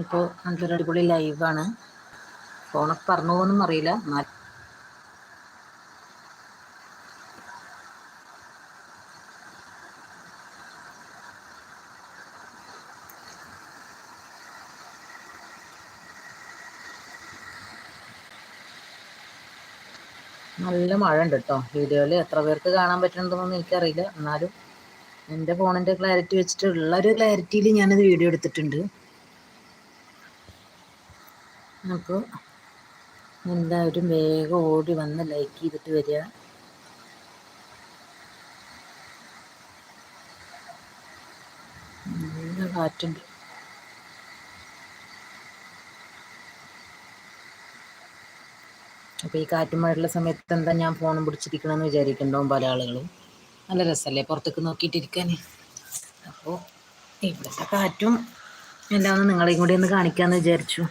ഇപ്പോൾ നല്ലൊരു അടിപൊളി ലൈവാണ്. ഫോണൊക്കെ പറഞ്ഞു പോകുന്നൊന്നും അറിയില്ല. നല്ല മഴ ഉണ്ട് കേട്ടോ വീഡിയോയിൽ എത്ര പേർക്ക് കാണാൻ പറ്റുന്നുണ്ടെന്നൊന്നും എനിക്കറിയില്ല. എന്നാലും എന്റെ ഫോണിന്റെ ക്ലാരിറ്റി വെച്ചിട്ട് ഉള്ളൊരു ക്ലാരിറ്റിയിൽ ഞാനത് വീഡിയോ എടുത്തിട്ടുണ്ട്. അപ്പോൾ എല്ലാവരും വേഗം ഓടി വന്ന് ലൈക്ക് ചെയ്തിട്ട് വരിക. നല്ല കാറ്റുണ്ട്. അപ്പോൾ ഈ കാറ്റും മഴയുള്ള സമയത്ത് എന്താ ഞാൻ ഫോണും പിടിച്ചിരിക്കണമെന്ന് വിചാരിക്കുന്നുണ്ടാവും പല ആളുകളും. നല്ല രസമല്ലേ പുറത്തേക്ക് നോക്കിയിട്ടിരിക്കാൻ അപ്പോൾ ഇവിടുത്തെ കാറ്റും എല്ലാം ഒന്ന് നിങ്ങളെയും കൂടി ഒന്ന് കാണിക്കാമെന്ന് വിചാരിച്ചു.